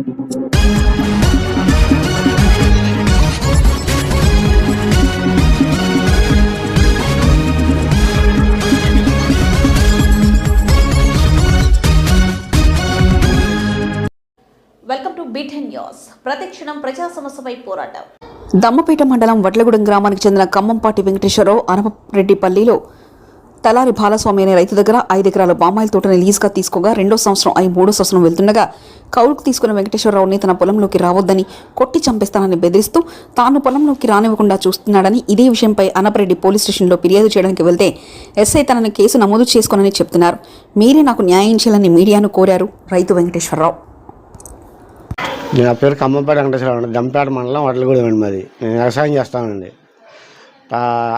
Welcome to beaten news ప్రతిక్షణం ప్రజా సమస్యపై పోరాటం. దమ్మపేట మండలం వడ్లగూడెం గ్రామానికి చెందిన ఖమ్మంపాటి వెంకటేశ్వరరావు అనపరెడ్డిపల్లిలో తలారి బాలస్వామి అనే రైతు దగ్గర ఐదు ఎకరాల బామాయిల తోటని లీజ్గా తీసుకోగా రెండో సంవత్సరం అయి మూడో సంవత్సరం వెళ్తుండగా కౌలుకు తీసుకున్న వెంకటేశ్వరరావుని తన పొలంలోకి రావద్దని కొట్టి చంపేస్తానని బెదిరిస్తూ తాను పొలంలోకి రానివ్వకుండా చూస్తున్నాడని ఇదే విషయంపై అనపరెడ్డి పోలీస్ స్టేషన్లో ఫిర్యాదు చేయడానికి వెళ్తే ఎస్ఐ తనని కేసు నమోదు చేసుకోనని చెప్తున్నారు. మీరే నాకు న్యాయం చేయాలని మీడియాను కోరారు రైతు వెంకటేశ్వరరావు. నా పేరు ఖమ్మంపేట వెంకటేశ్వరరావు దంపేట మండలం వడ్లగూడెం అండి మాది. నేను వ్యవసాయం చేస్తానండి.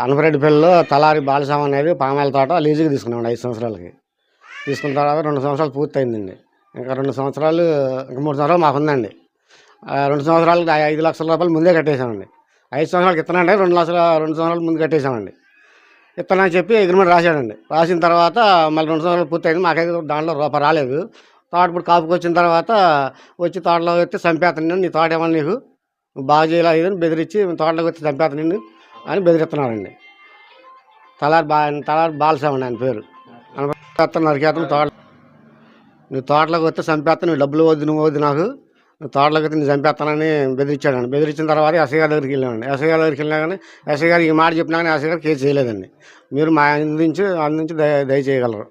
అనపరెడ్డిపల్లిలో తలారి బాలస్వామి అనేది పామాయిల తోట లీజుకి తీసుకున్నామండి ఐదు సంవత్సరాలకి. తీసుకున్న తర్వాత రెండు సంవత్సరాలు పూర్తయిందండి. ఇంకా రెండు సంవత్సరాలు ఇంకా మూడు సంవత్సరాలు మాకు ఉందండి రెండు సంవత్సరాలకు ఐదు లక్షల రూపాయలు ముందే కట్టేసామండి ఐదు సంవత్సరాలకి ఇత్తనండి రెండు లక్షల రెండు సంవత్సరాలు ముందు కట్టేశామండి. ఇత్తనని చెప్పి అగ్రిమెంట్ రాశాడండి. రాసిన తర్వాత మళ్ళీ రెండు సంవత్సరాలు పూర్తయింది. మాకైతే దాంట్లో రూపాయి రాలేదు. తోట ఇప్పుడు కాపుకి వచ్చిన తర్వాత వచ్చి తోటలో వచ్చి చంపేస్తాను నీ తోట ఏమన్నా నీకు బాగా చేయలేదు బెదిరించి తోటలోకి వచ్చి చంపేస్తాను అని బెదిరిస్తున్నారండి. తలారి బా తలారి బాలసామండి ఆయన పేరు. అనబెత్తాను నరికేస్తాను తోట నువ్వు తోటలోకి వస్తే చంపేస్తాను నువ్వు డబ్బులు వద్దు నువ్వు వద్దు నాకు. నువ్వు తోటలోకి వస్తే నేను చంపేస్తానని బెదిరించాడండి. బెదిరించిన తర్వాత ఎస్ఐ గారి దగ్గరికి వెళ్ళామండి ఎస్ఐ గారి దగ్గరికి వెళ్ళినా కానీ ఎస్ఐ గారికి ఈ మాట చెప్పినా కానీ ఎస్ఐ గారు కేసు చేయలేదండి. మీరు మా నుంచి అందించి దయ దయచేయగలరు